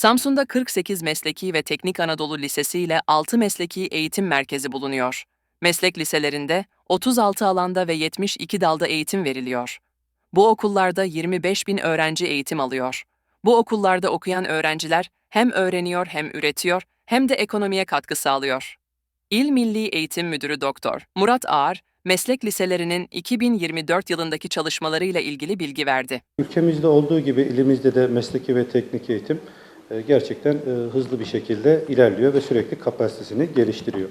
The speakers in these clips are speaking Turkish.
Samsun'da 48 Mesleki ve Teknik Anadolu Lisesi ile 6 mesleki eğitim merkezi bulunuyor. Meslek liselerinde 36 alanda ve 72 dalda eğitim veriliyor. Bu okullarda 25 bin öğrenci eğitim alıyor. Bu okullarda okuyan öğrenciler hem öğreniyor hem üretiyor hem de ekonomiye katkı sağlıyor. İl Milli Eğitim Müdürü Doktor Murat Ağar, meslek liselerinin 2024 yılındaki çalışmalarıyla ilgili bilgi verdi. Ülkemizde olduğu gibi ilimizde de mesleki ve teknik eğitim gerçekten e, hızlı bir şekilde ilerliyor ve sürekli kapasitesini geliştiriyor.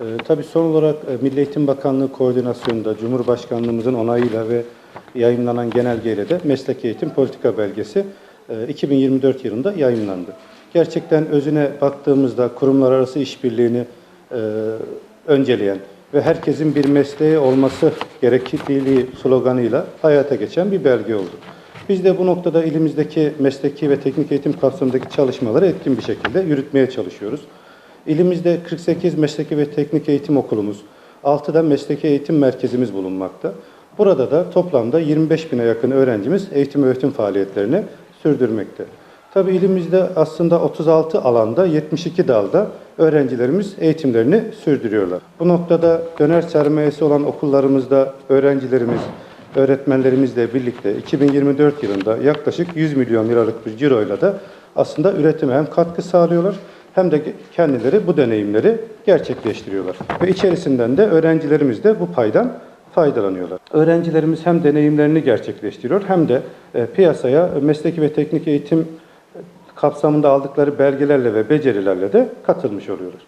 E, Tabii son olarak e, Milli Eğitim Bakanlığı koordinasyonunda Cumhurbaşkanlığımızın onayıyla ve yayınlanan genelgeyle de meslek eğitim politika belgesi e, 2024 yılında yayınlandı. Gerçekten özüne baktığımızda kurumlar arası işbirliğini e, önceleyen ve herkesin bir mesleği olması gerekliliği sloganıyla hayata geçen bir belge oldu. Biz de bu noktada ilimizdeki mesleki ve teknik eğitim kapsamındaki çalışmaları etkin bir şekilde yürütmeye çalışıyoruz. İlimizde 48 mesleki ve teknik eğitim okulumuz, 6 da mesleki eğitim merkezimiz bulunmakta. Burada da toplamda 25 bine yakın öğrencimiz eğitim öğretim faaliyetlerini sürdürmekte. Tabii ilimizde aslında 36 alanda 72 dalda öğrencilerimiz eğitimlerini sürdürüyorlar. Bu noktada döner sermayesi olan okullarımızda öğrencilerimiz, öğretmenlerimizle birlikte 2024 yılında yaklaşık 100 milyon liralık bir ciroyla da aslında üretime hem katkı sağlıyorlar hem de kendileri bu deneyimleri gerçekleştiriyorlar. Ve içerisinden de öğrencilerimiz de bu paydan faydalanıyorlar. Öğrencilerimiz hem deneyimlerini gerçekleştiriyor hem de e, piyasaya mesleki ve teknik eğitim kapsamında aldıkları belgelerle ve becerilerle de katılmış oluyorlar.